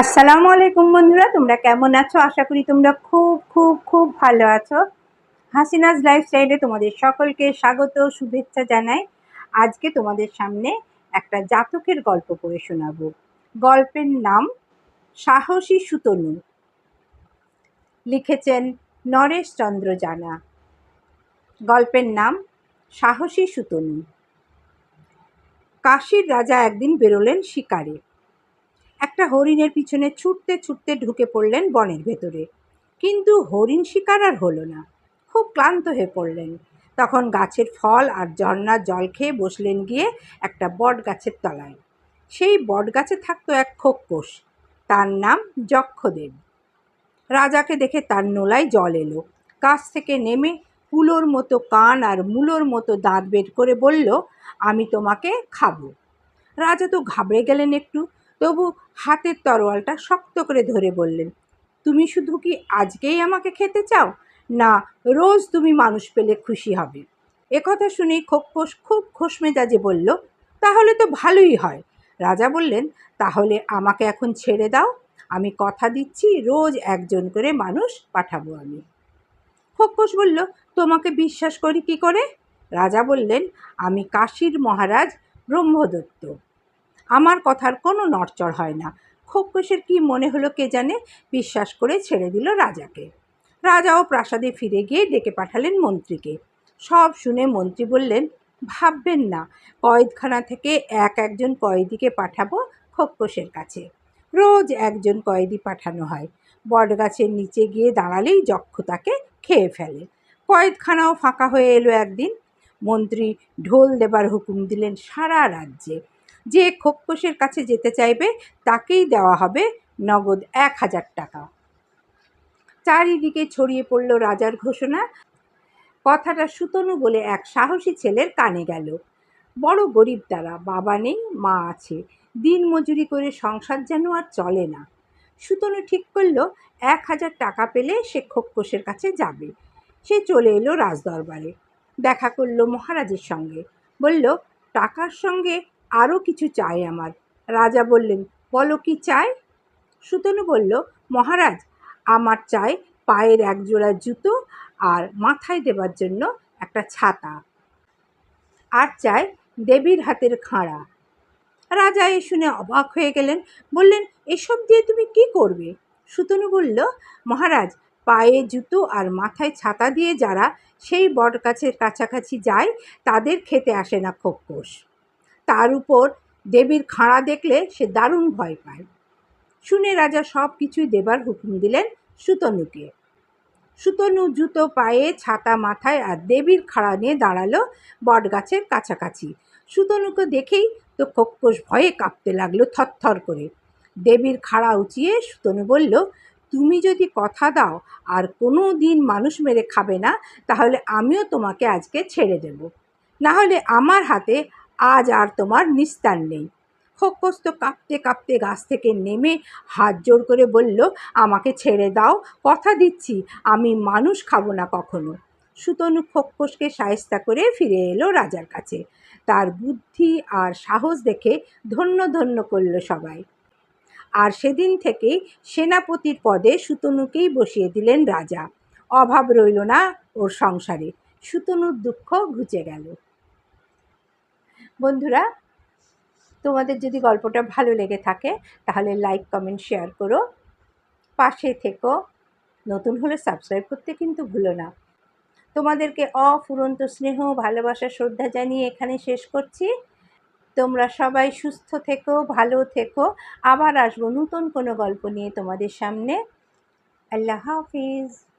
আসসালামু আলাইকুম বন্ধুরা, তোমরা কেমন আছো? আশা করি তোমরা খুব খুব খুব ভালো আছো। হাসিনাজ লাইফস্টাইলে তোমাদের সকলকে স্বাগত, শুভেচ্ছা জানাই। আজকে তোমাদের সামনে একটা জাতকের গল্প করে শোনাবো। গল্পের নাম সাহসী সুতনু। লিখেছেন নরেশ চন্দ্র জানা। গল্পের নাম সাহসী সুতনু। কাশীর রাজা একদিন বেরোলেন শিকারে। একটা হরিণের পিছনে ছুটতে ছুটতে ঢুকে পড়লেন বনের ভেতরে। কিন্তু হরিণ শিকার আর হলো না। খুব ক্লান্ত হয়ে পড়লেন। তখন গাছের ফল আর ঝর্ণার জল খেয়ে বসলেন গিয়ে একটা বট গাছের তলায়। সেই বট গাছে থাকতো এক খোকপোষ তার নাম যক্ষদেব। রাজাকে দেখে তার নোলায় জল এলো। গাছ থেকে নেমে কুলোর মতো কান আর মূলোর মতো দাঁত বের করে বলল, আমি তোমাকে খাব। রাজা তো ঘাবড়ে গেলেন একটু। তবু হাতের তরোয়ালটা শক্ত করে ধরে বললেন, তুমি শুধু কি আজকেই আমাকে খেতে চাও? না, রোজ তুমি মানুষ পেলে খুশি হবে। একথা শুনে খোকপোষ খুব খোশ মেজাজে বলল, তাহলে তো ভালোই হয়। রাজা বললেন, তাহলে আমাকে এখন ছেড়ে দাও, আমি কথা দিচ্ছি, রোজ একজন করে মানুষ পাঠাবো আমি। খোকপোষ বলল, তোমাকে বিশ্বাস করি কি করে? রাজা বললেন, আমি কাশীর মহারাজ ব্রহ্মদত্ত। আমার কথার কোনো নড়চড় হয় না। খোকসের কি মনে হলো কে জানে? বিশ্বাস করে ছেড়ে দিল রাজাকে। রাজাও প্রাসাদে ফিরে গিয়ে ডেকে পাঠালেন মন্ত্রীকে। সব শুনে মন্ত্রী বললেন, ভাববেন না, কয়েদখানা থেকে এক একজন কয়েদিকে পাঠাবো খোকসের কাছে। রোজ একজন কয়েদি পাঠানো হয়। বটগাছের নিচে গিয়ে দাঁড়ালেই যক্ষ তাকে খেয়ে ফেলে। কয়েদখানাও ফাঁকা হয়ে এলো একদিন। মন্ত্রী ঢোল দেবার হুকুম দিলেন সারা রাজ্যে। যে খোকসের কাছে যেতে চাইবে, তাকেই দেওয়া হবে নগদ এক হাজার টাকা। চারিদিকে ছড়িয়ে পড়ল রাজার ঘোষণা। কথাটা সুতনু বলে এক সাহসী ছেলের কানে গেল। বড় গরিব তারা, বাবা নেই, মা আছে। দিন মজুরি করে সংসার যেন আর চলে না। সুতনু ঠিক করল, এক হাজার টাকা পেলে সে খোকসের কাছে যাবে। সে চলে এলো রাজদরবারে। দেখা করল মহারাজের সঙ্গে। বলল, টাকার সঙ্গে আরও কিছু চাই আমার। রাজা বললেন, বলো কি চাই? সুতনু বলল, মহারাজ, আমার চাই পায়ের এক জোড়া জুতো আর মাথায় দেবার জন্য একটা ছাতা। আর চাই দেবীর হাতের খাঁড়া। রাজা এ শুনে অবাক হয়ে গেলেন, বললেন, এসব দিয়ে তুমি কি করবে? সুতনু বলল, মহারাজ, পায়ে জুতো আর মাথায় ছাতা দিয়ে যারা সেই বট গাছের কাছাকাছি যায়, তাদের খেতে আসে না খোকোষ তার উপর দেবীর খাঁড়া দেখলে সে দারুণ ভয় পায়। শুনে রাজা সব কিছুই দেবার হুকুম দিলেন সুতনুকে। সুতনু জুতো পায়ে, ছাতা মাথায় আর দেবীর খাড়া নিয়ে দাঁড়াল বটগাছের কাছাকাছি। সুতনুকে দেখেই তো খোকোষ ভয়ে কাঁপতে লাগল থরথর করে। দেবীর খাড়া উঁচিয়ে সুতনু বলল, তুমি যদি কথা দাও, আর কোনো দিন মানুষ মেরে খাবে না, তাহলে আমিও তোমাকে আজকে ছেড়ে দেব। না হলে আমার হাতে আজ আর তোমার নিস্তার নেই। খোকস তো কাঁপতে কাঁপতে গাছ থেকে নেমে হাত জোর করে বলল, আমাকে ছেড়ে দাও, কথা দিচ্ছি, আমি মানুষ খাব না কখনো। সুতনু খোকসকে সায়স্তা করে ফিরে এলো রাজার কাছে। তার বুদ্ধি আর সাহস দেখে ধন্য ধন্য করল সবাই। আর সেদিন থেকেই সেনাপতির পদে সুতনুকেই বসিয়ে দিলেন রাজা। অভাব রইল না ওর সংসারে। সুতনুর দুঃখ ঘুচে গেল। বন্ধুরা, তোমাদের যদি গল্পটা ভালো লেগে থাকে, তাহলে লাইক কমেন্ট শেয়ার করো। পাশে থেকো। নতুন হলে সাবস্ক্রাইব করতে কিন্তু ভুলো না। তোমাদেরকে অফুরন্ত স্নেহ, ভালোবাসা, শ্রদ্ধা জানিয়ে এখানে শেষ করছি। তোমরা সবাই সুস্থ থেকো, ভালো থেকো। আবার আসব নতুন কোনো গল্প নিয়ে তোমাদের সামনে। আল্লাহ হাফিজ।